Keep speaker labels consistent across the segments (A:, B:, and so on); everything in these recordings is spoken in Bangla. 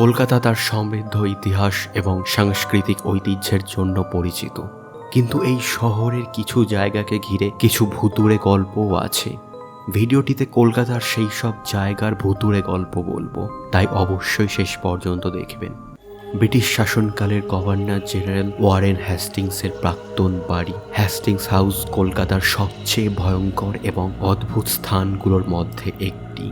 A: কলকাতা তার সমৃদ্ধ ইতিহাস এবং সাংস্কৃতিক ঐতিহ্যের জন্য পরিচিত। কিন্তু এই শহরের কিছু জায়গাকে ঘিরে কিছু ভুতুড়ে গল্পও আছে। ভিডিওটিতে কলকাতার সেই সব জায়গার ভুতুড়ে গল্প বলব, তাই অবশ্যই শেষ পর্যন্ত দেখবেন। ব্রিটিশ শাসনকালের গভর্নর জেনারেল ওয়ারেন হ্যাস্টিংসের প্রাক্তন বাড়ি হ্যাস্টিংস হাউস কলকাতার সবচেয়ে ভয়ঙ্কর এবং অদ্ভুত স্থানগুলোর মধ্যে একটি।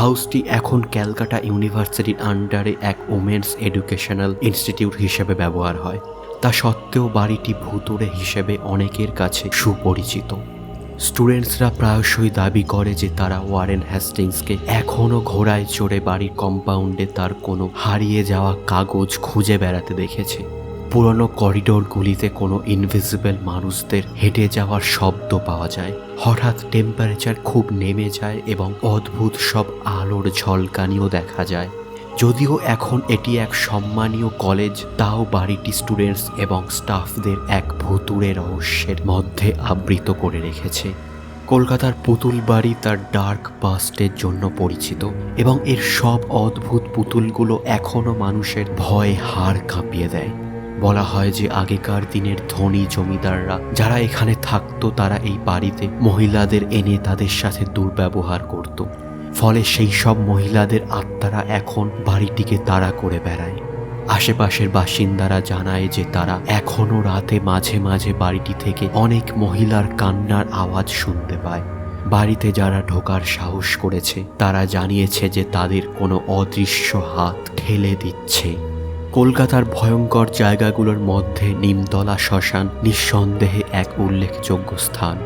A: হাউসটি এখন ক্যালকাটা ইউনিভার্সিটির আন্ডারে এক ওমেন্স এডুকেশনাল ইনস্টিটিউট হিসেবে ব্যবহার হয়। তা সত্ত্বেও বাড়িটি ভুতুড়ে হিসেবে অনেকের কাছে সুপরিচিত। স্টুডেন্টসরা প্রায়শই দাবি করে যে তারা ওয়ারেন হ্যাস্টিংসকে এখনও ঘোড়ায় চড়ে বাড়ির কম্পাউন্ডে তার কোনো হারিয়ে যাওয়া কাগজ খুঁজে বেড়াতে দেখেছে। পুরনো করিডোরগুলিতে কোনো ইনভিজিবল মানুষদের হেঁটে যাওয়ার শব্দ পাওয়া যায়। হঠাৎ টেম্পারেচার খুব নেমে যায় এবং অদ্ভুত সব আলোর ঝলকানিও দেখা যায়। যদিও এখন এটি এক সম্মানীয় কলেজ তাও বাড়িটি স্টুডেন্টস এবং স্টাফদের এক ভুতুড়ে রহস্যের মধ্যে আবৃত করে রেখেছে। কলকাতার পুতুল বাড়ি তার ডার্ক পাস্টের জন্য পরিচিত এবং এর সব অদ্ভুত পুতুলগুলো এখনও মানুষের ভয়ে হাড় কাঁপিয়ে দেয়। বলা হয় যে আগেকার দিনের ধনী জমিদাররা যারা এখানে থাকতো, তারা এই বাড়িতে মহিলাদের এনে তাদের সাথে দুর্ব্যবহার করত। ফলে সেই সব মহিলাদের আত্মারা এখন বাড়িটিকে তাড়া করে বেড়ায়। আশেপাশের বাসিন্দারা জানায় যে তারা এখনও রাতে মাঝে মাঝে বাড়িটি থেকে অনেক মহিলার কান্নার আওয়াজ শুনতে পায়। বাড়িতে যারা ঢোকার সাহস করেছে, তারা জানিয়েছে যে তাদের কোনো অদৃশ্য হাত ঠেলে দিচ্ছে। কলকাতার ভয়ঙ্কর জায়গাগুলোর মধ্যে নিমতলা শ্মশান নিঃসন্দেহে এক উল্লেখযোগ্য স্থান।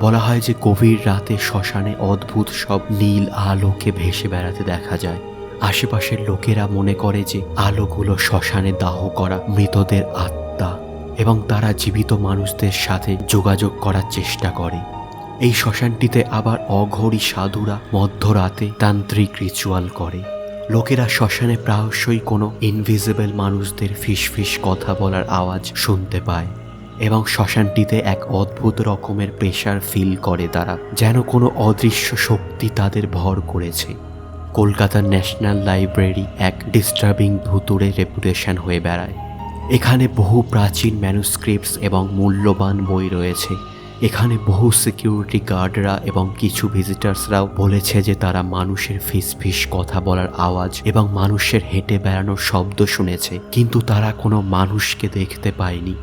A: বলা হয় যে গভীর রাতে শ্মশানে অদ্ভুত সব নীল আলোকে ভেসে বেড়াতে দেখা যায়। আশেপাশের লোকেরা মনে করে যে আলোগুলো শ্মশানে দাহ করা মৃতদের আত্মা এবং তারা জীবিত মানুষদের সাথে যোগাযোগ করার চেষ্টা করে। এই শ্মশানটিতে আবার অঘরী সাধুরা মধ্যরাতে তান্ত্রিক রিচুয়াল করে। লোকেরা শ্মশানে প্রায়শই কোনো ইনভিজিবল মানুষদের ফিসফিস কথা বলার আওয়াজ শুনতে পায় এবং শ্মশানটিতে এক অদ্ভুত রকমের প্রেশার ফিল করে তারা, যেন কোনো অদৃশ্য শক্তি তাদের ভর করেছে। কলকাতার ন্যাশনাল লাইব্রেরি এক ডিস্টার্বিং ভুতুড়ে রেপুটেশন হয়ে বেড়ায়। এখানে বহু প্রাচীন ম্যানুস্ক্রিপ্টস এবং মূল্যবান বই রয়েছে। এখানে বহু সিকিউরিটি গার্ডরা এবং কিছু ভিজিটার্সরাও বলেছে যে তারা মানুষের ফিসফিস, কথা বলার আওয়াজ এবং মানুষের হেঁটে বেড়ানোর শব্দ শুনেছে। কিন্তু তারা কোনো মানুষকে দেখতে পায়নি।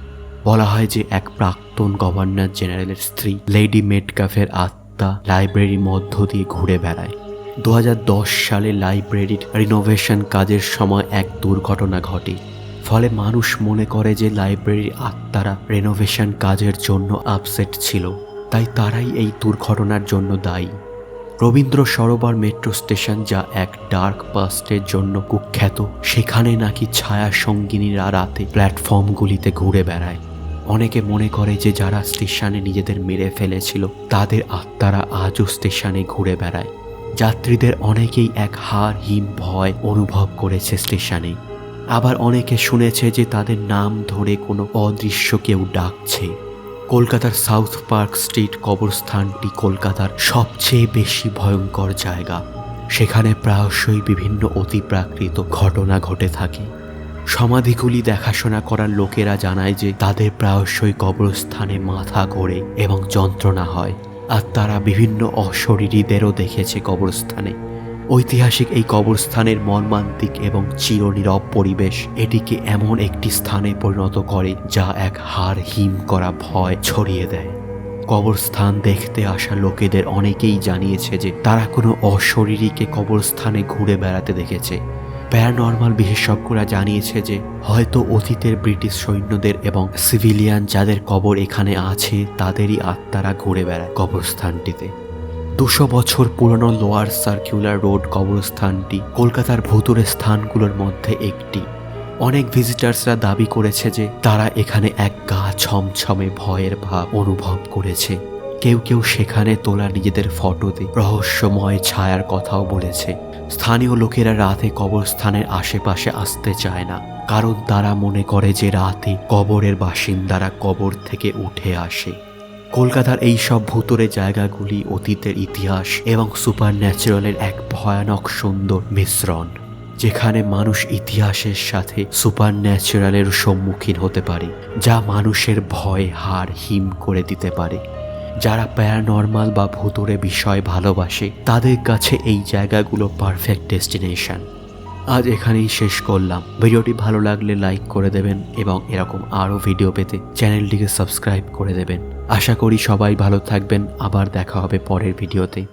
A: বলা হয় যে এক প্রাক্তন গভর্নর জেনারেলের স্ত্রী, লেডি মেটকাফের আত্মা লাইব্রেরির মধ্য দিয়ে ঘুরে বেড়ায়। দু হাজার দশ সালে লাইব্রেরির রিনোভেশন কাজের সময় এক দুর্ঘটনা ঘটে। ফলে মানুষ মনে করে যে লাইব্রেরির আত্মারা রেনোভেশন কাজের জন্য আপসেট ছিল। তাই তারাই এই দুর্ঘটনার জন্য দায়ী। রবীন্দ্র সরোবর মেট্রো স্টেশন যা এক ডার্ক পাস্টের জন্য কুখ্যাত, সেখানে নাকি ছায়া সঙ্গিনীরা রাতে প্ল্যাটফর্মগুলিতে ঘুরে বেড়ায়। অনেকে মনে করে যে যারা স্টেশনে নিজেদের মেরে ফেলেছিল, তাদের আত্মারা আজও স্টেশনে ঘুরে বেড়ায়। যাত্রীদের অনেকেই এক হার হিম ভয় অনুভব করেছে স্টেশনে আবার অনেকে শুনেছে যে তাদের নাম ধরে কোনো অদৃশ্য কেউ ডাকছে। কলকাতার সাউথ পার্ক স্ট্রিট কবরস্থানটি কলকাতার সবচেয়ে বেশি ভয়ঙ্কর জায়গা। সেখানে প্রায়শই বিভিন্ন অতিপ্রাকৃত ঘটনা ঘটে থাকে। সমাধিগুলি দেখাশোনা করার লোকেরা জানায় যে তাদের প্রায়শই কবরস্থানে মাথা ঘোরে এবং যন্ত্রণা হয়, আর তারা বিভিন্ন অশরীরীদেরও দেখেছে কবরস্থানে। ঐতিহাসিক এই কবরস্থানের মর্মান্তিক এবং চিরনীরব পরিবেশ এটিকে এমন একটি স্থানে পরিণত করে যা এক হাড় হিম করা ভয় ছড়িয়ে দেয়। কবরস্থান দেখতে আসা লোকেদের অনেকেই জানিয়েছে যে তারা কোনো অশরীরীকে কবরস্থানে ঘুরে বেড়াতে দেখেছে। প্যারানর্মাল বিশেষজ্ঞরা জানিয়েছে যে হয়তো অতীতের ব্রিটিশ সৈন্যদের এবং সিভিলিয়ান যাদের কবর এখানে আছে, তাদেরই আত্মারা ঘুরে বেড়ায় কবরস্থানটিতে। দুশো বছর পুরনো লোয়ার সার্কুলার রোড কবরস্থানটি কলকাতার ভুতুরে স্থানগুলোর মধ্যে একটি। অনেক ভিজিটার্সরা দাবি করেছে যে তারা এখানে এক গা ছমছমে ভয়ের ভাব অনুভব করেছে। কেউ কেউ সেখানে তোলা নিজেদের ফটোতে রহস্যময় ছায়ার কথাও বলেছে। স্থানীয় লোকেরা রাতে কবরস্থানের আশেপাশে আসতে চায় না, কারণ তারা মনে করে যে রাতে কবরের বাসিন্দারা কবর থেকে উঠে আসে। কলকাতার এই সব ভুতুরে জায়গাগুলি অতীতের ইতিহাস এবং সুপার ন্যাচারালের এক ভয়ানক সুন্দর মিশ্রণ, যেখানে মানুষ ইতিহাসের সাথে সুপার ন্যাচারালের সম্মুখীন হতে পারে, যা মানুষের ভয়, হার, হিম করে দিতে পারে। যারা প্যারানর্মাল বা ভুতুরে বিষয় ভালোবাসে, তাদের কাছে এই জায়গাগুলো পারফেক্ট ডেস্টিনেশন। আজ এখানেই শেষ করলাম। ভিডিওটি ভালো লাগলে লাইক করে দেবেন এবং এরকম আরও ভিডিও পেতে চ্যানেলটিকে সাবস্ক্রাইব করে দেবেন। আশা করি সবাই ভালো থাকবেন আবার দেখা হবে পরের ভিডিওতে।